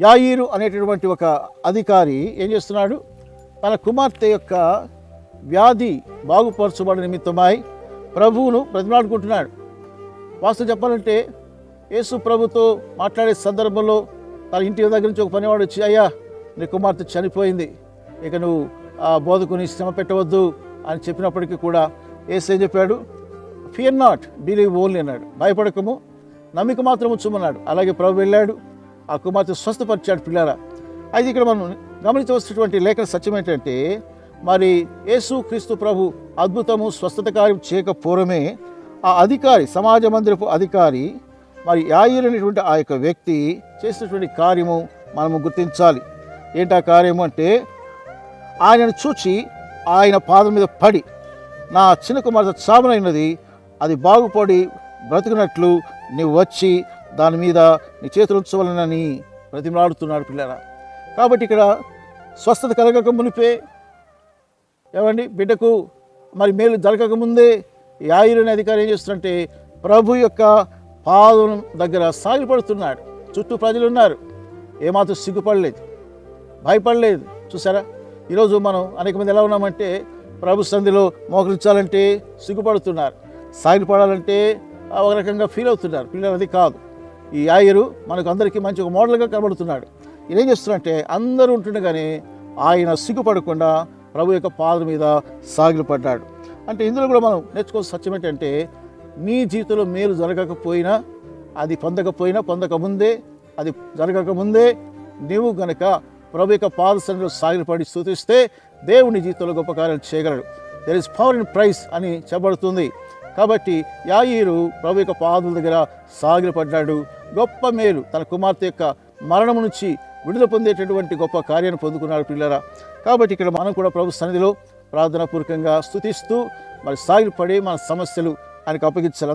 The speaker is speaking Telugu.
యాయిరు అనేటటువంటి ఒక అధికారి ఏం చేస్తున్నాడు? తన కుమార్తె యొక్క వ్యాధి బాగుపరచబడి నిమిత్తమై ప్రభువును ప్రతిమాడుకుంటున్నాడు వాస్తవం చెప్పాలంటే యేసు ప్రభుతో మాట్లాడే సందర్భంలో తన ఇంటి దగ్గర నుంచి ఒక పనివాడు వచ్చి అయ్యా నీ కుమార్తె చనిపోయింది. ఇక నువ్వు ఆ బోధకుని శ్రమ పెట్టవద్దు అని చెప్పినప్పటికీ కూడా ఏసు ఏం చెప్పాడు? ఫియర్ నాట్ బిలీవ్ ఓన్లీ అన్నాడు. భయపడకము నమ్మిక మాత్రం ఉంచమన్నాడు. అలాగే ప్రభు వెళ్ళాడు. ఆ కుమార్తె స్వస్థపరిచాడు పిల్లల అయితే ఇక్కడ మనం గమనించవలసినటువంటి లేఖన సత్యం ఏంటంటే మరి యేసు క్రీస్తు ప్రభు అద్భుతము స్వస్థత కార్యం చేయకపోవడమే ఆ అధికారి సమాజ మందిరపు అధికారి మరి యాయిలైనటువంటి అనేటువంటి ఆ యొక్క వ్యక్తి చేసినటువంటి కార్యము మనము గుర్తించాలి. ఏంటి ఆ కార్యము అంటే ఆయనను చూచి ఆయన పాదం మీద పడి నా చిన్న కుమార్తె చావనైనది అది బాగుపడి బ్రతికినట్లు నువ్వు వచ్చి దాని మీద నీ చేతులు ఉంచవలనని ప్రతిమలాడుతున్నాడు పిల్లల కాబట్టి ఇక్కడ స్వస్థత కలగక మునిపే ఏమండి బిడ్డకు మరి మేలు జరగక ముందే యాయిరు అనే అధికారి ఏం చేస్తుంటే ప్రభు యొక్క పాదం దగ్గర సాగిపడుతున్నాడు చుట్టూ ప్రజలు ఉన్నారు. ఏమాత్రం సిగ్గుపడలేదు. భయపడలేదు. చూసారా? ఈరోజు మనం అనేక మంది ఎలా ఉన్నామంటే ప్రభు సంధిలో మోకరించాలంటే సిగ్గుపడుతున్నారు. సాగిపడాలంటే ఒక రకంగా ఫీల్ అవుతున్నారు. పిల్లలు అది కాదు. ఈ ఆయురు మనకు అందరికీ మంచి ఒక మోడల్గా కనబడుతున్నాడు. ఈయన ఏం చేస్తున్నారంటే అందరూ ఉంటుండగానే ఆయన సిగ్గుపడకుండా ప్రభు యొక్క పాదం మీద సాగిలపడ్డాడు. అంటే ఇందులో కూడా మనం నేర్చుకోవాల్సిన సత్యం ఏంటంటే మీ జీవితంలో మేలు జరగకపోయినా అది పొందకపోయినా పొందకముందే అది జరగకముందే నీవు గనక ప్రభు యొక్క పాదసంలో సాగిలపడి స్థుతిస్తే దేవుని జీవితంలో గొప్ప కార్యాలు చేయగలడు. There is power in praise అని చెప్పబడుతుంది. కాబట్టి యాయిరు ప్రభు యొక్క పాదుల దగ్గర సాగిలపడ్డాడు. గొప్ప మేలు. తన కుమార్తె యొక్క మరణం నుంచి విడుదల పొందేటటువంటి గొప్ప కార్యాన్ని పొందుకున్నాడు పిల్లరా కాబట్టి ఇక్కడ మనం కూడా ప్రభు సన్నిధిలో ప్రార్థనాపూర్వకంగా స్థుతిస్తూ మరి సాగిపడి మన సమస్యలు ఆయనకు అప్పగించాలి.